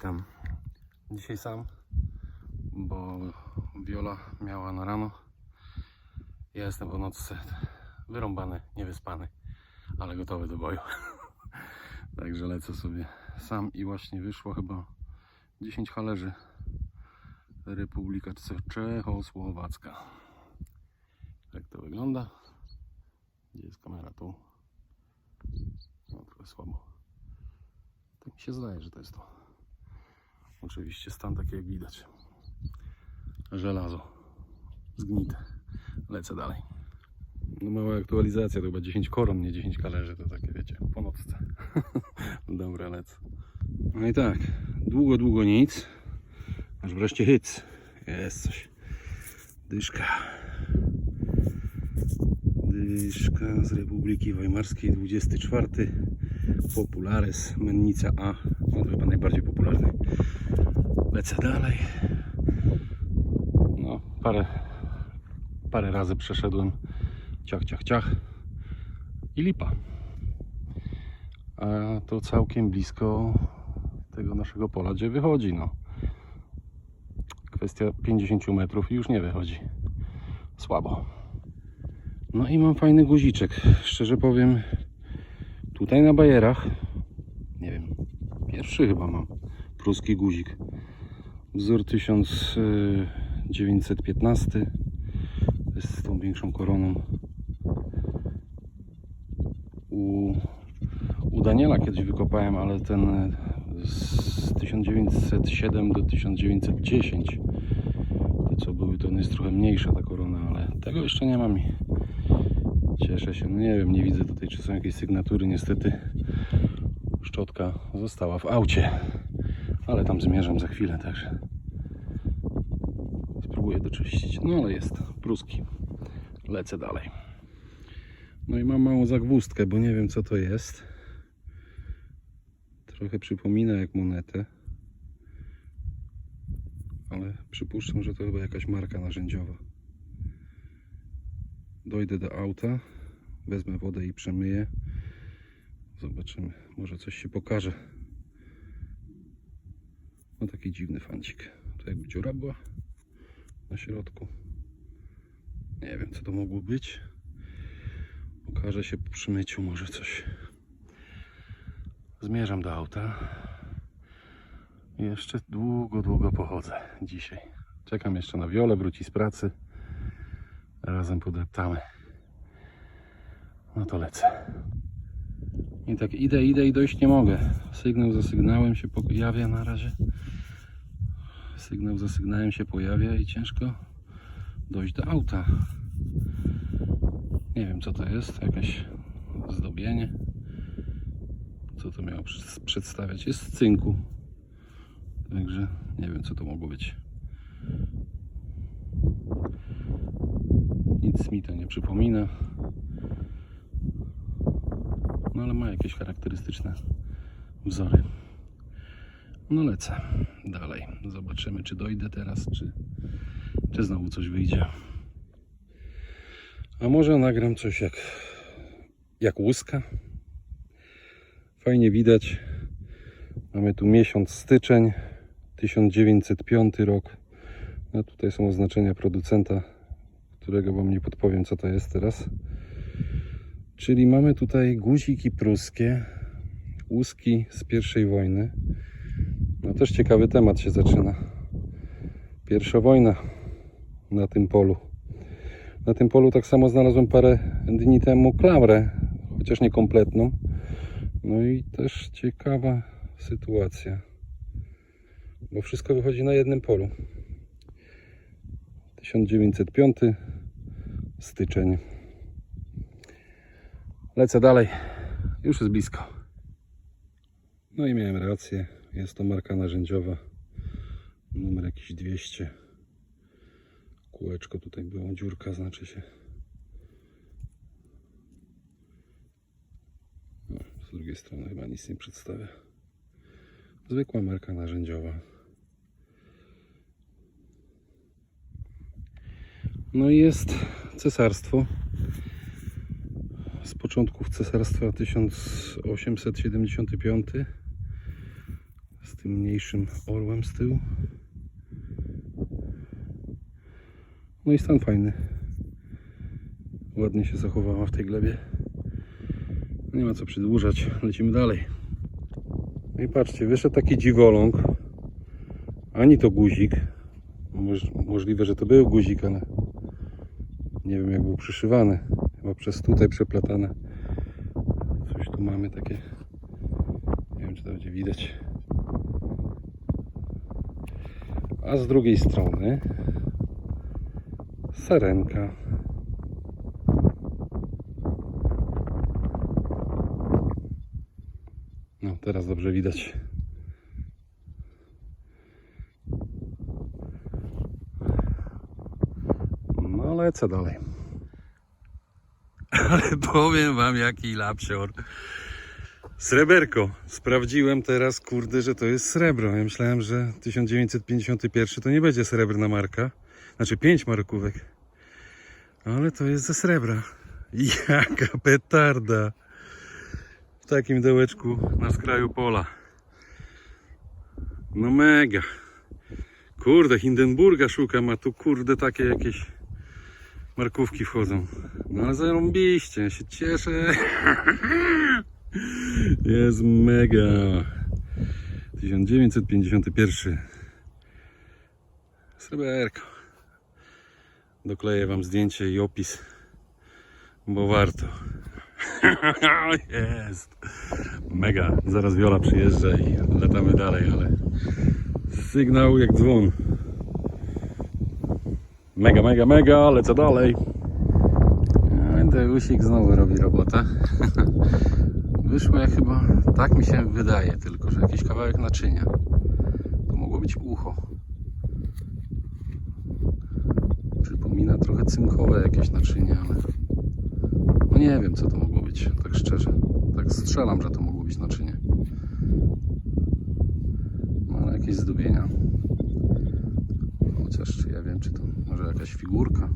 witam. Dzisiaj sam, bo Viola miała na rano. Ja jestem po nocce wyrąbany, niewyspany, ale gotowy do boju. Także lecę sobie sam i właśnie wyszło chyba 10 halerzy Republika Czechosłowacka. Tak to wygląda. Gdzie jest kamera? Tu. No, trochę słabo. Tak mi się zdaje, że to jest to. Oczywiście stan taki jak widać. Żelazo. Zgnite. Lecę dalej. No mała aktualizacja, to chyba 10 koron, nie 10 kalerzy, to takie wiecie, po nocce. Dobra, lecę. No i tak, długo, długo nic. Aż wreszcie hyc. Jest coś. Dyszka. Dyszka z Republiki Weimarskiej, 24. Populares, Mennica A. To chyba najbardziej popularny. Lecę dalej. No, parę, parę razy przeszedłem. Ciach, ciach, ciach. I lipa. A to całkiem blisko tego naszego pola, gdzie wychodzi. No. Kwestia 50 metrów i już nie wychodzi. Słabo. No i mam fajny guziczek. Szczerze powiem, tutaj na bajerach, nie wiem, pierwszy chyba mam pruski guzik. Wzór 1915. To jest z tą większą koroną. U, u Daniela kiedyś wykopałem, ale ten e, z 1907 do 1910. Te co były, to jest trochę mniejsza ta korona, ale tego jeszcze nie mam i cieszę się. No nie wiem, nie widzę tutaj, czy są jakieś sygnatury. Niestety szczotka została w aucie, ale tam zmierzam za chwilę, także spróbuję doczyścić. No ale jest, pruski. Lecę dalej. No i mam małą zagwózdkę, bo nie wiem co to jest. Trochę przypomina jak monetę. Ale przypuszczam, że to chyba jakaś marka narzędziowa. Dojdę do auta, wezmę wodę i przemyję. Zobaczymy, może coś się pokaże. No taki dziwny fancik. To jakby dziura była na środku. Nie wiem co to mogło być. Okaże się po przymyciu może coś. Zmierzam do auta. Jeszcze długo, długo pochodzę dzisiaj. Czekam jeszcze na Wiolę, wróci z pracy. Razem podeptamy. No to lecę. I tak idę, idę i dojść nie mogę. Sygnał za sygnałem się pojawia na razie. Sygnał za sygnałem się pojawia i ciężko dojść do auta. Nie wiem co to jest, jakieś zdobienie. Co to miało przedstawiać? Jest z cynku. Także nie wiem co to mogło być. Nic mi to nie przypomina. No ale ma jakieś charakterystyczne wzory. No lecę dalej. Zobaczymy czy dojdę teraz, czy, czy znowu coś wyjdzie. A może nagram coś jak, jak łuska. Fajnie widać. Mamy tu miesiąc styczeń 1905 rok. A tutaj są oznaczenia producenta, którego Wam nie podpowiem co to jest teraz. Czyli mamy tutaj guziki pruskie, łuski z pierwszej wojny. No też ciekawy temat się zaczyna. Pierwsza wojna na tym polu. Na tym polu tak samo znalazłem parę dni temu klamrę, chociaż niekompletną. No i też ciekawa sytuacja. Bo wszystko wychodzi na jednym polu. 1905 styczeń. Lecę dalej. Już jest blisko. No i miałem rację. Jest to marka narzędziowa. Numer jakiś 200. Kółeczko tutaj było, dziurka znaczy się. No, z drugiej strony chyba nic nie przedstawia. Zwykła marka narzędziowa. No i jest cesarstwo. Początków cesarstwa 1875 z tym mniejszym orłem z tyłu. No i stan fajny. Ładnie się zachowała w tej glebie. Nie ma co przedłużać, lecimy dalej. No i patrzcie, wyszedł taki dziwoląg. Ani to guzik. Moż, możliwe, że to był guzik, ale nie wiem jak był przyszywany. Chyba przez tutaj przeplatane. Coś tu mamy takie. Nie wiem czy to będzie widać. A z drugiej strony sarenka. No, teraz dobrze widać. No, lecę dalej. Ale powiem wam, jaki lapsior. Sreberko. Sprawdziłem teraz, kurde, że to jest srebro. Ja myślałem, że 1951 to nie będzie srebrna marka. Znaczy 5 markówek. Ale to jest ze srebra. Jaka petarda. W takim dołeczku na skraju pola. No mega. Kurde, Hindenburga szukam, a tu kurde takie jakieś markówki wchodzą. No ale zarąbiście, ja się cieszę. Jest mega. 1951. Sreberko. Dokleję wam zdjęcie i opis, bo warto. Jest. Mega. Zaraz Wiola przyjeżdża i latamy dalej, ale sygnał jak dzwon. Mega, mega, mega, lecę dalej. Degusik znowu robi robotę. Wyszło jak chyba, tak mi się wydaje tylko, że jakiś kawałek naczynia. To mogło być ucho. Przypomina trochę cynkowe jakieś naczynie, ale no nie wiem co to mogło być, tak szczerze. Tak strzelam, że to mogło być naczynie. No ale jakieś zdobienia. Chociaż ja wiem, czy to może jakaś figurka.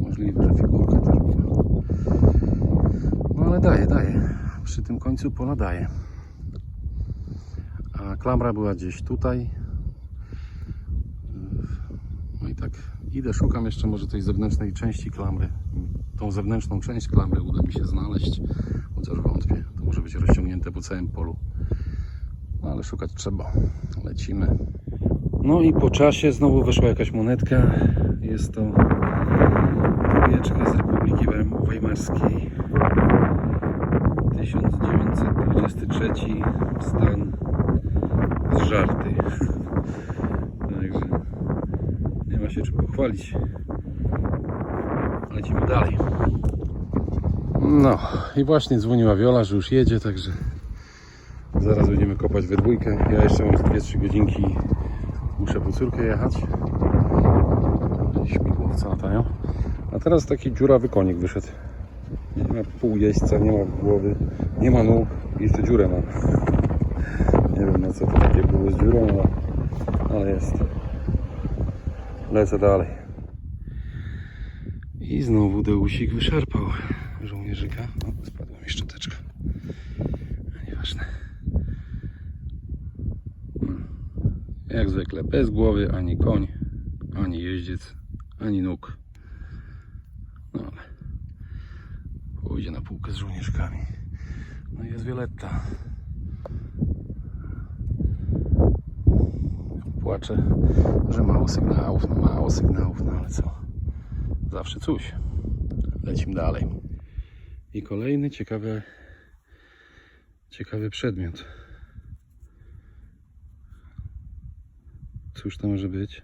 Możliwe, że figurka też była. No ale daje, daje. Przy tym końcu pola daje. A klamra była gdzieś tutaj. No i tak idę, szukam jeszcze może tej zewnętrznej części klamry. Tą zewnętrzną część klamry uda mi się znaleźć, chociaż wątpię. To może być rozciągnięte po całym polu. No ale szukać trzeba. Lecimy. No i po czasie znowu weszła jakaś monetka. Jest to wieczka z Republiki Weim- Weimarskiej. 1923 stan zżarty. Także nie ma się czym pochwalić. Lecimy dalej. No i właśnie dzwoniła Wiola, że już jedzie, także zaraz będziemy kopać we dwójkę. Ja jeszcze mam z 2-3 godzinki muszę po córkę jechać. Śmigłowce latają. A teraz taki dziurawy konik wyszedł. Nie ma pół jeźdźca, nie ma głowy, nie ma nóg i jeszcze dziurę ma. Nie wiem na co to takie było z dziurą, ale, ale jest. Lecę dalej. I znowu Deusik wyszarpał żołnierzyka. O, spadła mi szczoteczka. Nieważne. No. Jak zwykle, bez głowy ani koń, ani jeździec, ani nóg. No ale pójdzie na półkę z żołnierzkami. No i jest Violetta. Płacze, że mało sygnałów, no mało sygnałów, no ale co? Zawsze coś. Lecimy dalej. I kolejny ciekawy, ciekawy przedmiot. Cóż to może być?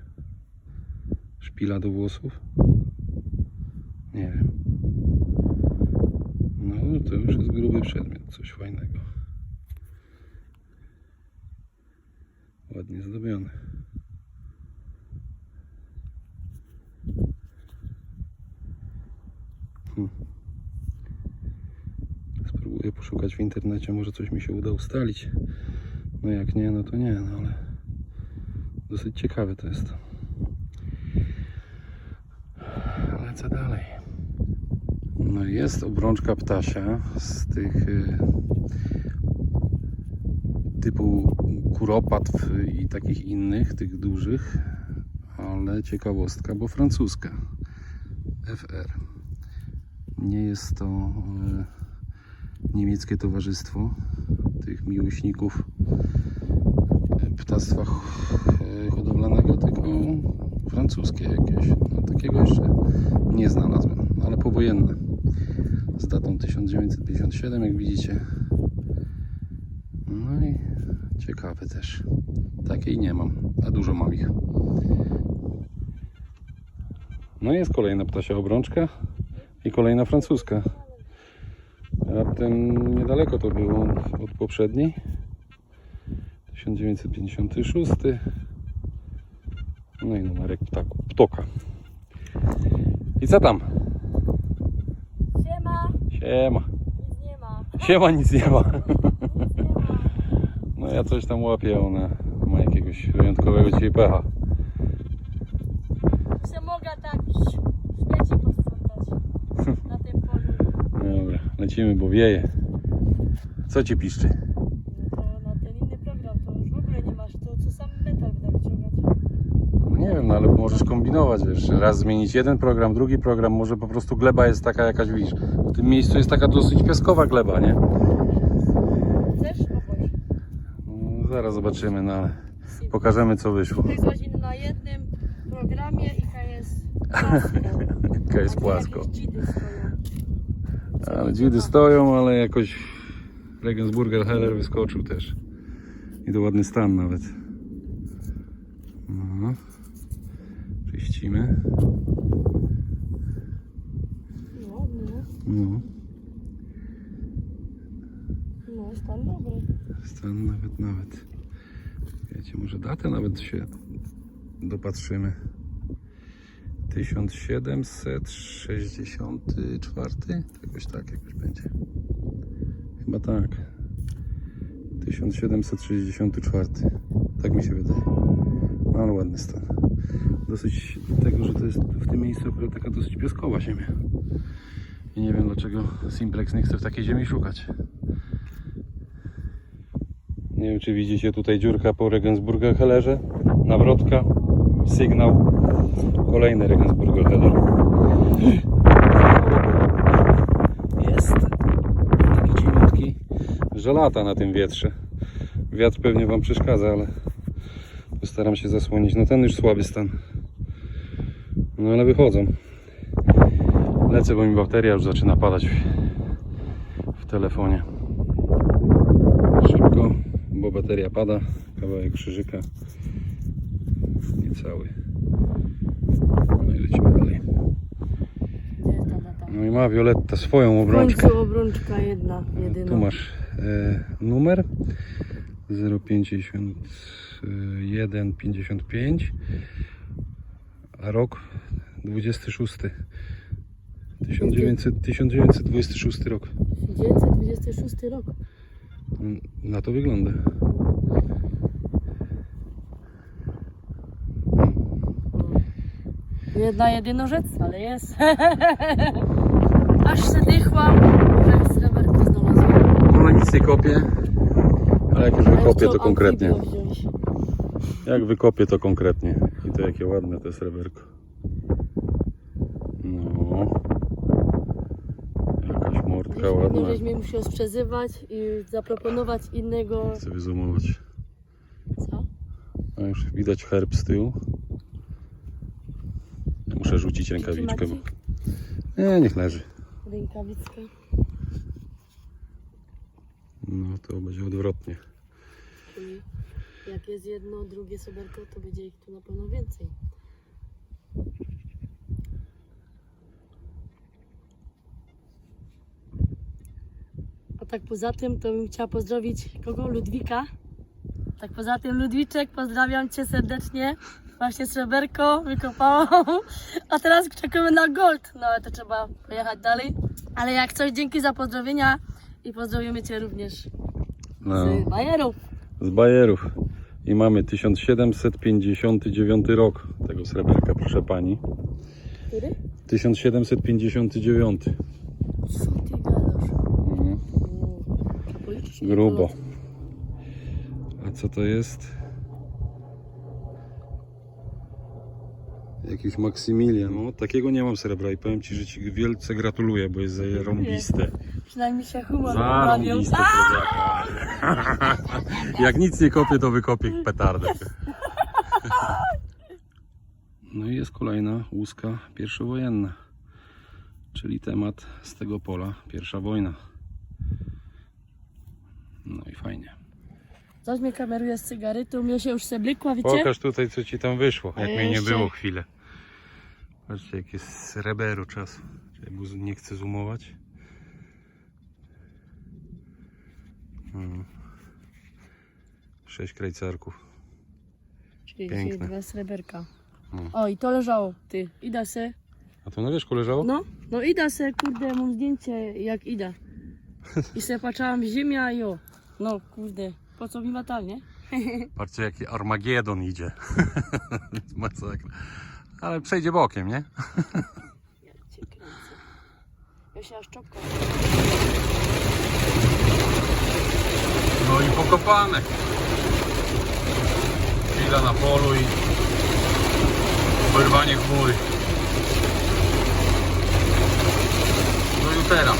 Szpila do włosów? Nie wiem. No to już jest gruby przedmiot, coś fajnego. Ładnie zdobiony. Hmm. Spróbuję poszukać w internecie, może coś mi się uda ustalić. No jak nie, no to nie, no ale dosyć ciekawe to jest. Lecę dalej. No jest obrączka ptasia z tych y, typu kuropatw i takich innych, tych dużych, ale ciekawostka, bo francuska. FR. Nie jest to e, niemieckie towarzystwo tych miłośników ptactwa hodowlanego, tylko francuskie jakieś. No, takiego jeszcze nie znalazłem, no, ale powojenne. Z datą 1957, jak widzicie. No i ciekawe też. Takiej nie mam, a dużo mam ich. No i jest kolejna ptasia obrączka i kolejna francuska. Raptem niedaleko to było od poprzedniej. 1956. No i numerek ptaku, ptoka. I co tam? Siema, Siema. nic nie ma. Siema, nic nie ma. No ja coś tam łapię, ona ma jakiegoś wyjątkowego dzisiaj pecha. Się mogę tak śmieci posprzątać na tym polu. Dobra, lecimy, bo wieje. Co ci piszczy? No to na ten inny program to już w ogóle nie masz, to co sam metal będę wyciągać. No nie wiem, no ale możesz kombinować, wiesz, raz zmienić jeden program, drugi program, może po prostu gleba jest taka jakaś, widzisz, w tym miejscu jest taka dosyć piaskowa gleba, nie? Chcesz? No, zaraz zobaczymy, no ale pokażemy co wyszło. 4 godziny na jednym programie i K jest płasko. Płasko. Ale dzidy stoją, ale jakoś Regensburger Heller wyskoczył też. I to ładny stan nawet. No. No, no, No. no, stan dobry. Stan nawet, nawet. Wiecie, może datę nawet się dopatrzymy. 1764? Jakoś tak, jakoś będzie. Chyba tak. 1764. Tak mi się wydaje. No ale ładny stan. Dosyć tego, że to jest w tym miejscu akurat taka dosyć piaskowa ziemia. I nie wiem dlaczego Simplex nie chce w takiej ziemi szukać. Nie wiem, czy widzicie tutaj dziurka po Regensburger Hellerze. Nawrotka, sygnał. Kolejny Regensburger Heller. Jest. Taki cieniutki. Żelata na tym wietrze. Wiatr pewnie Wam przeszkadza, ale postaram się zasłonić. No ten już słaby stan. No ale wychodzą. Lecę, bo mi bateria już zaczyna padać w, telefonie szybko, bo bateria pada, kawałek krzyżyka, niecały. No i lecimy dalej. No i ma Violetta swoją W obrączkę. końcu obrączka jedna, jedyna. Tu masz e, numer 05155, a rok 26. 1900, 1926 rok. 1926 rok. Na to wygląda. Jedna jedynorzec, ale jest. Aż się dychłam, że sreberko znalazłam. Ona nic nie kopie, ale jak już wykopię to konkretnie. Jak wykopię to konkretnie. I to jakie ładne to jest sreberko. No. Jakaś mordka No ładna. żeś mnie musiał sprzezywać i zaproponować innego. Chcę wyzoomować. Co? A już widać herb z tyłu. Muszę rzucić rękawiczkę. Bo... Nie, niech leży. Rękawiczka. No to będzie odwrotnie. Jak jest jedno, drugie soberko, to będzie ich tu na pewno więcej. A tak poza tym, to bym chciała pozdrowić kogo? Ludwika. Tak poza tym, Ludwiczek, pozdrawiam Cię serdecznie. Właśnie sreberko wykopałam. A teraz czekamy na gold. No ale to trzeba pojechać dalej. Ale jak coś, dzięki za pozdrowienia i pozdrowimy Cię również No, z Bajerów. z Bajerów. I mamy 1759 rok tego sreberka, proszę pani. Który? 1759. Co ty gadasz? Mhm. Grubo. A co to jest? Jakiś Maksymilian. No, takiego nie mam srebra i powiem Ci, że Ci wielce gratuluję, bo jest zarąbiste. Przynajmniej się humor poprawił. Zarąbiste. Jak nic nie kopię, to wykopię petardę. No i jest kolejna łuska pierwszowojenna. Czyli temat z tego pola, pierwsza wojna. No i fajnie. Coś mnie kameruje z cygaretą, mnie się już seblykła, wiecie? Pokaż tutaj, co ci tam wyszło, jak ja mnie nie było chwilę. Patrzcie, jak jest sreberu czas. Nie chcę zoomować. Hmm. Sześć krajcarków. Czyli piękne. dwa sreberka. No. O, i to leżało, ty. Ida se. A to na wierzchu leżało? No, no ida se, kurde, mam zdjęcie jak ida. I se patrzałam ziemia i o. No, kurde, po co mi lata, nie? Patrzcie, jaki Armagedon idzie. Masakra. Ale przejdzie bokiem, nie? Ja cię kręcę. Ja się aż czopka. No i pokopane. Chwila na polu i wyrwanie chmury. Do jutera.